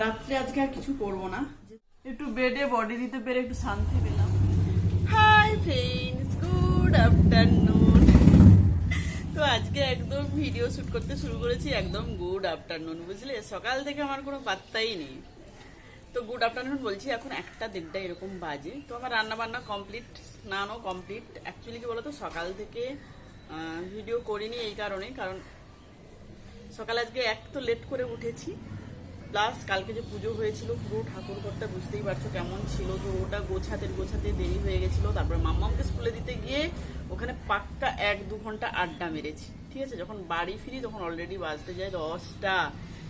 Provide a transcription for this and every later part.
রাত্রে আজকে আর কিছু করব না। একটু বেডে বডি দিতে পেরে একটু শান্তি পেলাম। হাই ফ্রেন্ডস গুড আফটারনুন তো আজকে একদম ভিডিও শ্যুট করতে শুরু করেছি একদম গুড আফটারনুন বুঝলে? সকাল থেকে আমার কোনো পাত্তাই নেই। তো গুড আফটারনুন বলছি, এখন একটা দেড়টা এরকম বাজে। তো আমার রান্না বান্না কমপ্লিট স্নানও কমপ্লিট অ্যাকচুয়ালি কি বলতো, সকাল থেকে ভিডিও করিনি এই কারণে, কারণ সকালে আজকে এক তো লেট করে উঠেছি। প্লাস কালকে যে পুজো হয়েছিল, পুরো ঠাকুর ঘরটা বুঝতেই পারছ কেমন ছিল। তো ওটা গোছাতে গোছাতে দেরি হয়ে গেছিল। তারপরে মাম্মামকে স্কুলে দিতে গিয়ে ওখানে পাক্কা এক দু ঘণ্টা আড্ডা মেরেছি। ঠিক আছে? যখন বাড়ি ফিরি, তখন অলরেডি বাজতে যায় দশটা।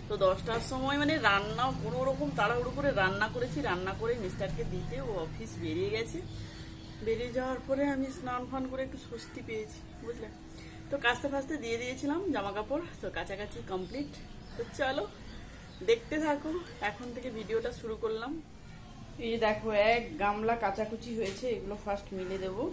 তো দশটার সময় মানে রান্না কোনো রকম তাড়াহুড়ো করে রান্না করেছি। রান্না করে মিস্টারকে দিতে ও অফিস বেরিয়ে গেছে। বেরিয়ে যাওয়ার পরে আমি স্নান ফান করে একটু স্বস্তি পেয়েছি, বুঝলে? তো কাস্তে ফাস্তে দিয়ে দিয়েছিলাম জামা কাপড় তো কাছাকাছি কমপ্লিট তো চলো দেখতে থাকো এখন থেকে ভিডিওটা শুরু করলাম। এই দেখো, এক গামলা কাচাকুচি হয়েছে, এগুলো ফার্স্ট মিলে দেবো।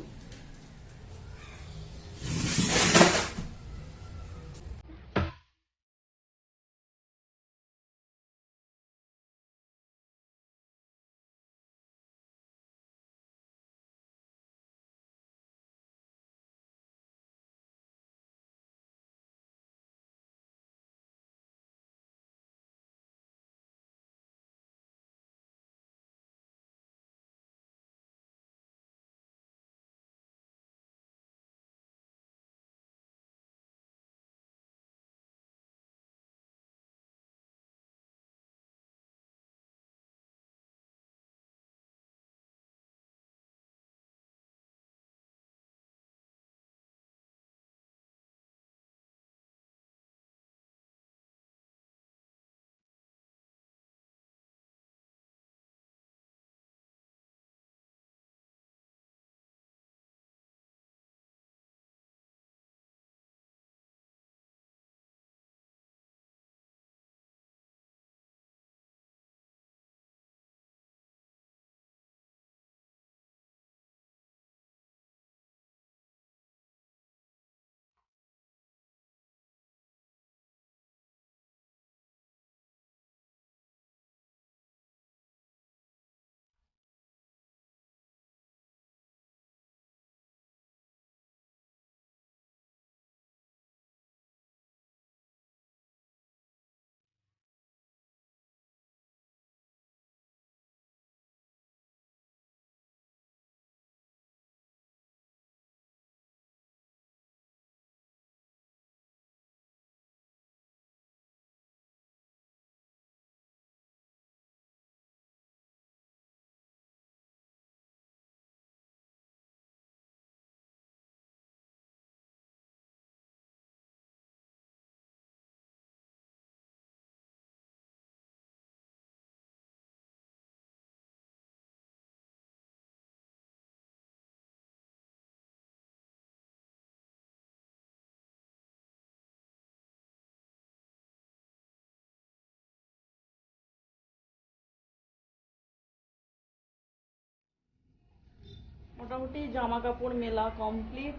মোটামুটি জামা কাপড় মেলা কমপ্লিট।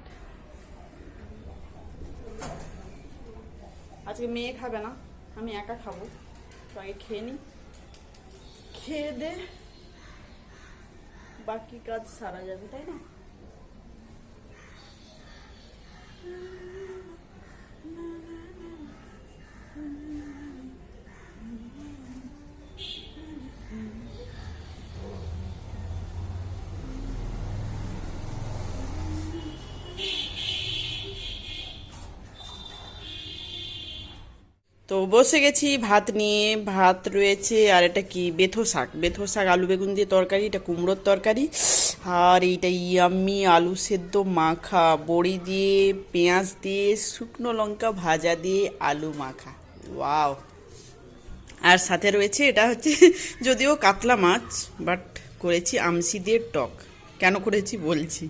আজকে মেয়ে খাবে না, আমি একা খাব। তো আগে খেয়ে নিই খেয়ে দে। বাকি কাজ সারা যাবে, তাই না? তো বসে গেছি, ভাত নিয়ে, ভাত রয়েছে, আর এটা কি, বেথো শাক। বেথো শাক, আলু বেগুন দিয়ে তরকারি, এটা কুমড়োর তরকারি। আর এইটা ইয়াম্মি, আলু সেদ্ধ, মাখা, বড়ি দিয়ে, পেঁয়াজ দিয়ে, শুকনো লঙ্কা ভাজা দিয়ে, আলু মাখা। ওয়াও! আর সাথে রয়েছে, এটা হচ্ছে, যদিও কাতলা মাছ, বাট করেছি আমসি দিয়ে টক। কেন করেছি বলছি।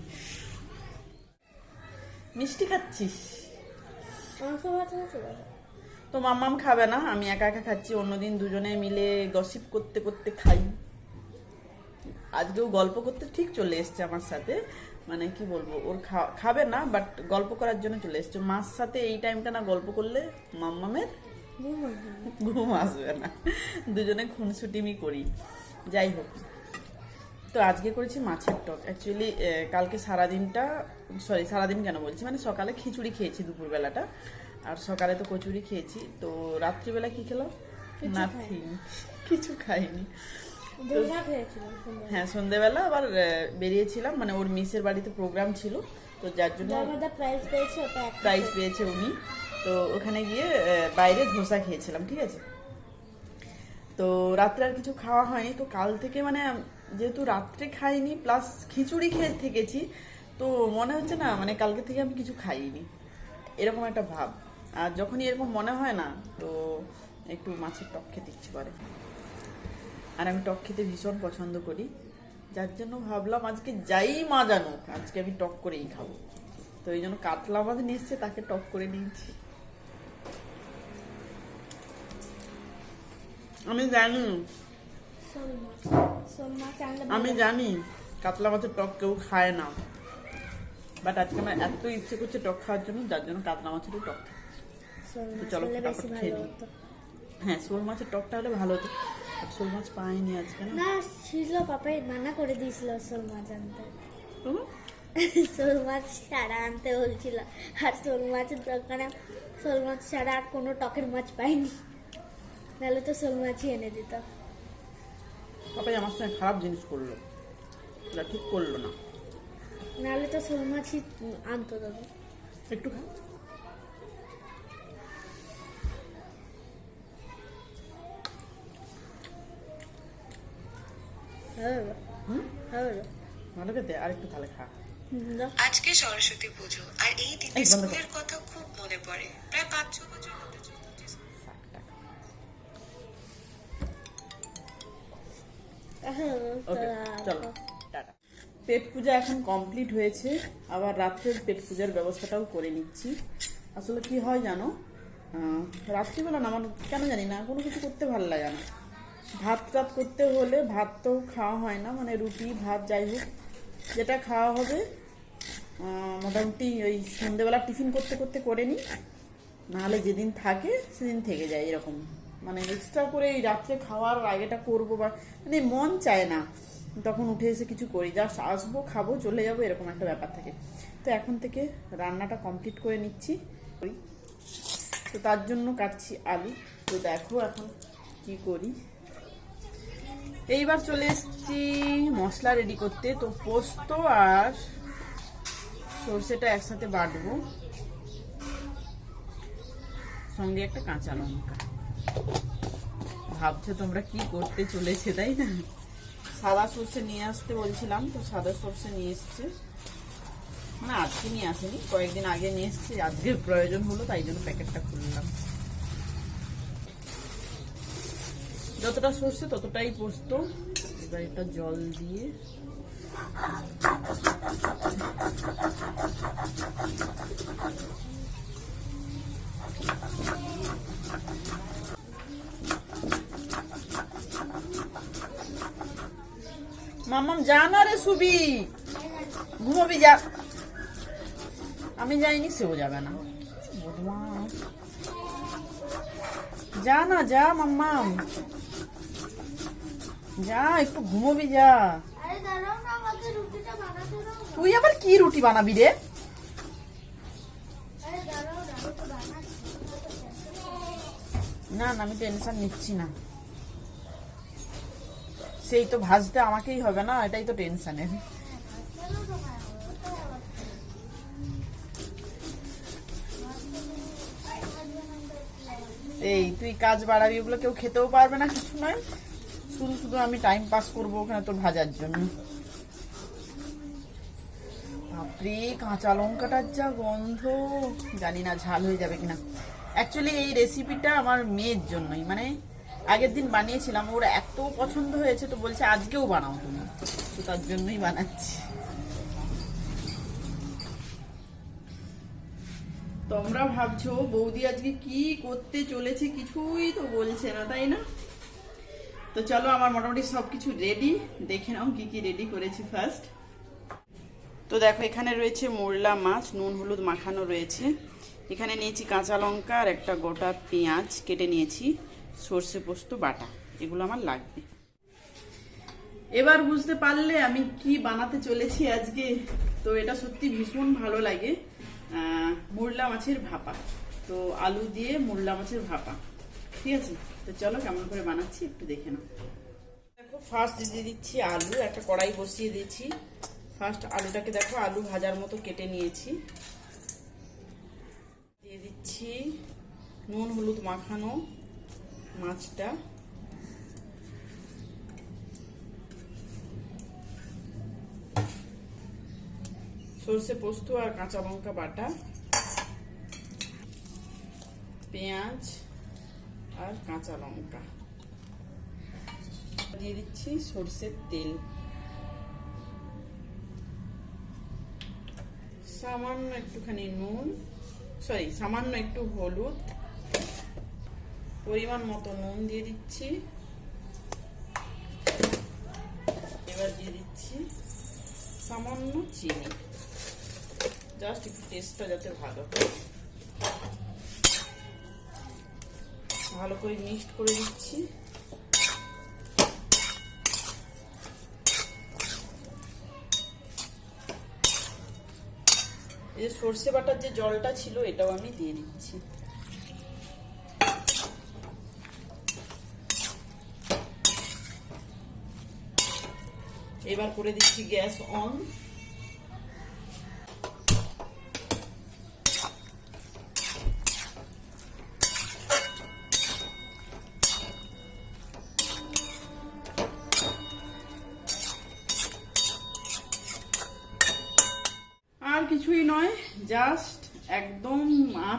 মিষ্টি খাচ্ছিস মাংস ভাত হয়েছে বাবা? তো মাম্মাম খাবে না আমি একা একা খাচ্ছি অন্যদিন দুজনে মিলে গসিপ করতে করতে খাই। আজকেও গল্প করতে ঠিক চলে এসছে আমার সাথে মানে কি বলব ওর খাবে না বাট গল্প করার জন্য চলে এসছে। মার সাথে এই টাইমটা না গল্প করলে মাম্মামের। ঘুম আসবে না। দুজনে খুনসুটিমি করি। যাই হোক তো আজকে করেছি মাছের টক। অ্যাকচুয়ালি কালকে সারাদিনটা সরি সারাদিন কেন বলছি? মানে সকালে খিচুড়ি খেয়েছি দুপুরবেলাটা। আর সকালে তো কচুরি খেয়েছি। তো রাত্রিবেলা কি খেলাম? নাথিং কিছু খাইনি। হ্যাঁ সন্ধেবেলা আবার বেরিয়েছিলাম। মানে ওর মিসের বাড়িতে প্রোগ্রাম ছিল। তো যার জন্য প্রাইজ পেয়েছে উনি। তো ওখানে গিয়ে বাইরে ধোসা খেয়েছিলাম ঠিক আছে? তো রাত্রে আর কিছু খাওয়া হয়নি। তো কাল থেকে মানে যেহেতু রাত্রে খাইনি প্লাস খিচুড়ি খেয়ে থেকেছি তো মনে হচ্ছে না মানে কালকে থেকে আমি কিছু খাইনি। এরকম একটা ভাব। আর যখনই এরকম মনে হয় না, তো একটু মাছের টক খেতে ইচ্ছে করে। আর আমি টক খেতে ভীষণ পছন্দ করি। যার জন্য ভাবলাম আজকে যাই মা জানুক, আজকে আমি টক করেই খাব। তো এই জন্য কাতলা মাছ নিয়ে এসছে, তাকে টক করে নিয়েছি। আমি জানি। আমি জানি, কাতলা মাছের টক কেউ খায় না। বাট আজকে আমার এত ইচ্ছে করছে টক খাওয়ার জন্য, যার জন্য কাতলা মাছেরই টক তো চলো খেয়ে নিই। হ্যাঁ শোল মাছের টকটা হলে ভালো হতো। শোল মাছ পাইনি আজকে না? ছিল পাপাই মানা করে দিয়েছিল শোল মাছ আনতে। শোল মাছ ছাড়া আনতে বলছিল। আর শোল মাছের দোকানে শোল মাছ ছাড়া আর কোনো টকের মাছ পাইনি। নাহলে তো শোল মাছই এনে দিত। পাপাই আমার সঙ্গে খারাপ জিনিস করল। এটা ঠিক করল না। নাহলে তো শোল মাছই আনতো দাদা একটু খা। হ্যাঁ। হ্যাঁ। ভালো খেতে আর একটু তাহলে খা আজকে সরস্বতী পুজো আর এই দিনে। স্কুলের কথা খুব মনে পড়ে। প্রায় পাঁচ ছ বছর হতে হ্যাঁ, চলো টাটা। পেট পূজা এখন কমপ্লিট হয়েছে। আবার রাত্রের পেট পূজার ব্যবস্থাটাও করে নিচ্ছি। আসলে কি হয় জানো? আহ, রাত্রিবেলা না আমার কেন জানি না কোনো কিছু করতে ভালো লাগে না। ভাত টাত করতে হলে ভাত তো খাওয়া হয় না মানে রুটি, ভাত যাই হোক, যেটা খাওয়া হবে মোটামুটি ওই সন্ধেবেলা টিফিন করতে করতে করে নিই। নাহলে যেদিন থাকে, সেদিন থেকে যায় এরকম। মানে এক্সট্রা করে এই রাত্রে খাওয়ার আগেটা করব বা মানে মন চায় না। তখন উঠে এসে কিছু করি জাস্ট আসব, খাব, চলে যাব, এরকম একটা ব্যাপার থাকে। তো এখন থেকে রান্নাটা কমপ্লিট করে নিচ্ছি। তো তার জন্য কাটছি আলু। তো দেখো এখন কি করি। এইবার চলে এসেছি মশলা রেডি করতে। তো পোস্ত আর সর্ষেটা একসাথে বাটবো। সঙ্গে একটা কাঁচা লঙ্কা। ভাবছ তোমরা কি করতে চলেছে, তাই না? সাদা সর্ষে নিয়ে আসতে বলছিলাম, তো সাদা সর্ষে নিয়ে এসছে। মানে আজকে নিয়ে আসেনি, কয়েকদিন আগে নিয়ে এসছে আজকে প্রয়োজন হলো, তাই জন্য প্যাকেটটা খুললাম। যতটা সর্ষে, ততটাই পোস্ত। এবার এটা জল দিয়ে। মামাম যা না রে সুবি। ঘুমবি, যা। আমি যাইনি, সেও যাবে না। যা না, যা, মাম্মাম। যা একটু ঘুমোবি যা। তুই আবার কি রুটি বানাবি রে? না না না আমি টেনশন নিচ্ছি না। সেই তো ভাজতে আমাকেই হবে না এটাই তো টেনশনের এই তুই কাজ বাড়াবি ওগুলো কেউ খেতেও পারবে না কিছু নয়। শুধু শুধু আমি টাইম পাস করব ওখানে তোর ভাজার জন্য। বাপরে, কাঁচা লঙ্কাটার যা গন্ধ। জানি না ঝাল হয়ে যাবে কিনা। অ্যাকচুয়ালি এই রেসিপিটা আমার মেয়ের জন্যই। মানে আগের দিন বানিয়েছিলাম, ওর এত পছন্দ হয়েছে তো বলছে আজকেও বানাও তুমি। তো তার জন্যই বানাচ্ছি। তোমরা ভাবছ, বৌদি আজকে কি করতে চলেছে কিছুই তো বলছে না, তাই না? তো চলো আমার মোটামুটি সবকিছু রেডি দেখে নাও কি কি রেডি করেছি ফার্স্ট তো দেখো, এখানে রয়েছে মোরলা মাছ, নুন, হলুদ মাখানো রয়েছে। এখানে নিয়েছি কাঁচা লঙ্কা আর একটা গোটা পেঁয়াজ কেটে নিয়েছি, সর্ষে পোস্ত, বাটা। এগুলো আমার লাগবে। এবার বুঝতে পারলে আমি কি বানাতে চলেছি আজকে। তো এটা সত্যি ভীষণ ভালো লাগে মুরলা মাছের ভাপা। তো আলু দিয়ে মুরলা মাছের ভাপা। ঠিক আছে? তো চলো, কেমন করে বানাচ্ছি একটু দেখে নাও। দেখো ফার্স্ট দিয়ে দিচ্ছি আলু, একটা কড়াই বসিয়ে দিয়েছি। ফার্স্ট আলুটাকে দেখো, আলু ভাজার মতো কেটে নিয়েছি। দিয়ে দিচ্ছি নুন, হলুদ মাখানো মাছটা। সর্ষে পোস্ত আর কাঁচা লঙ্কা বাটা। পেঁয়াজ। আর কাঁচা লঙ্কা। দিয়ে দিচ্ছি সর্ষের তেল। সামান্য একটুখানি নুন সরি সামান্য একটু হলুদ। পরিমাণ মতো নুন দিয়ে দিচ্ছি। এবার দিয়ে দিচ্ছি সামান্য চিনি। জাস্ট একটু টেস্টটা যাতে ভালো হয়। ভালো করে মিক্সড করে দিচ্ছি। এই যে সর্ষে বাটার যে জলটা ছিল, এটাও আমি দিয়ে দিচ্ছি। এবার করে দিচ্ছি গ্যাস অন।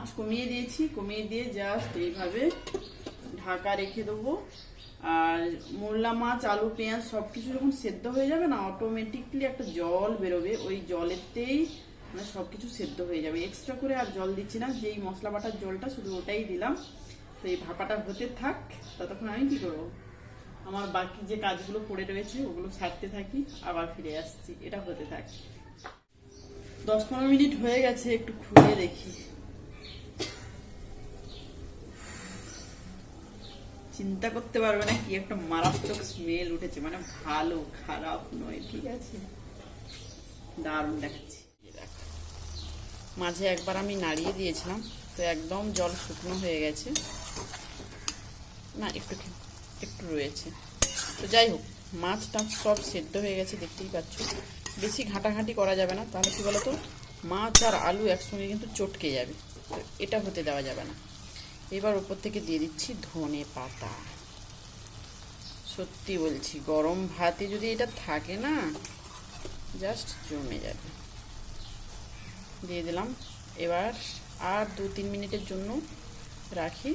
মাছ কমিয়ে দিয়েছি, কমিয়ে দিয়ে জাস্ট এইভাবে ঢাকা রেখে দেবো। আর মোল্লা মাছ, আলু, পেঁয়াজ সব কিছু যখন সেদ্ধ হয়ে যাবে না অটোমেটিকলি একটা জল বেরোবে। ওই জলেতেই মানে সব কিছু সেদ্ধ হয়ে যাবে। এক্সট্রা করে আর জল দিচ্ছি না, যেই মশলা বাটার জলটা শুধু ওটাই দিলাম। তো এই ভাপাটা হতে থাক, ততক্ষণ আমি কি করব? আমার বাকি যে কাজগুলো পড়ে রয়েছে, ওগুলো সারতে থাকি, আবার ফিরে আসছি। এটা হতে থাক। দশ পনেরো মিনিট হয়ে গেছে, একটু খুলে দেখি। চিন্তা করতে পারবে না কি একটা মারাত্মক স্মেল উঠেছে। মানে ভালো, খারাপ নয়, ঠিক আছে? দারুণ দেখাচ্ছি। মাঝে একবার আমি নাড়িয়ে দিয়েছিলাম, তো একদম জল শুকনো হয়ে গেছে। না, একটু একটু রয়েছে। তো যাই হোক, মাছ টাছ সব সেদ্ধ হয়ে গেছে, দেখতেই পাচ্ছ। বেশি ঘাঁটাঘাঁটি করা যাবে না, তাহলে কি বলতো? মাছ আর আলু একসঙ্গে কিন্তু চটকে যাবে। তো এটা হতে দেওয়া যাবে না। এবার উপর থেকে দিয়ে দিচ্ছি ধনে পাতা। সত্যি বলছি, গরম ভাতে যদি এটা থাকে না জাস্ট জমে যাবে। দিয়ে দিলাম। এবার আর দু তিন মিনিটের জন্য রাখি।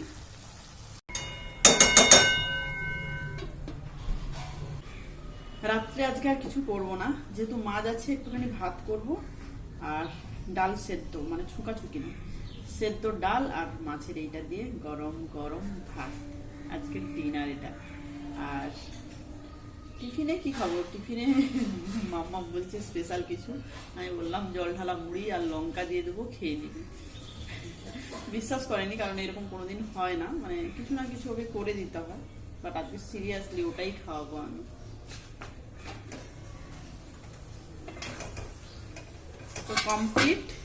রাত্রে আজকে আর কিছু করব না। যেহেতু মাছ আছে, একটুখানি ভাত করব। আর ডাল সেদ্ধ মানে ছুকাছুকি না। সেদ্ধ ডাল আর মাছের এইটা দিয়ে গরম গরম ভাত। আজকের ডিনার এটা। আর টিফিনে কি খাব? টিফিনে মাম্মা বলছে স্পেশাল কিছু। আমি বললাম, জল ঢালা মুড়ি আর লঙ্কা দিয়ে দেবো, খেয়ে নিবি। বিশ্বাস করেনি, কারণ এরকম কোনোদিন হয় না। মানে কিছু না কিছু ওকে করে দিতে হয়। বাট আজকে সিরিয়াসলি ওটাই খাওয়াবো আমি। তো কমপ্লিট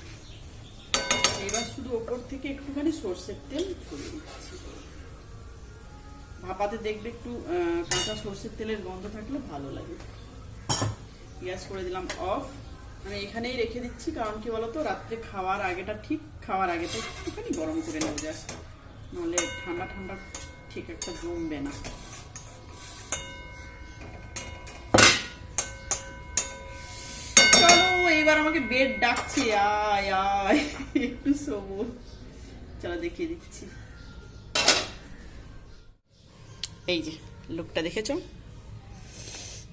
এবার শুধু ওপর থেকে একটুখানি সর্ষের তেল ছড়িয়ে দিচ্ছি। ভাপাতে দেখবে একটু কাঁচা সর্ষের তেলের গন্ধ থাকলে ভালো লাগে। গ্যাস করে দিলাম অফ। আমি এখানেই রেখে দিচ্ছি, কারণ কি বলতো, রাত্রে খাওয়ার আগেটা ঠিক, খাওয়ার আগেটা একটুখানি গরম করে নেব জাস্ট। নাহলে ঠান্ডা ঠান্ডা ঠিক একটা জমবে না চলো এবার আমাকে বেড ডাকছে, আয় আয়। একটু চলো দেখিয়ে দিচ্ছি। এই যে, লোকটা দেখেছ?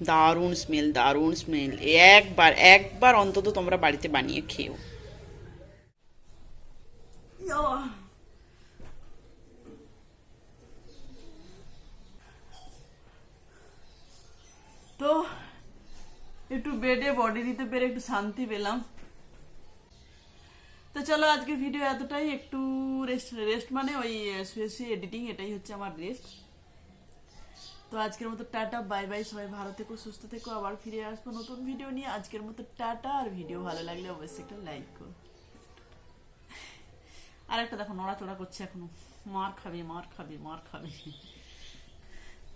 দারুণ স্মেল দারুণ স্মেল একবার একবার অন্তত তোমরা বাড়িতে বানিয়ে খেও তো একটু বেডে বডি দিতে পেরে একটু শান্তি পেলাম। তো চলো আজকের ভিডিও এতটাই, একটু রেস্ট রেস্ট মানে ওই শুয়ে শুয়ে এডিটিং এটাই হচ্ছে আমার রেস্ট তো আজকের মতো টাটা বাই বাই সবাই ভালো থেকো, সুস্থ থেকো, আবার ফিরে আসব নতুন ভিডিও নিয়ে। আজকের মতো টাটা, আর ভিডিও ভালো লাগলে অবশ্যই একটা লাইক করো। আর একটা দেখো, নড়াচড়া করছে এখনও। মার খাবে মার খাবে মার খাবে।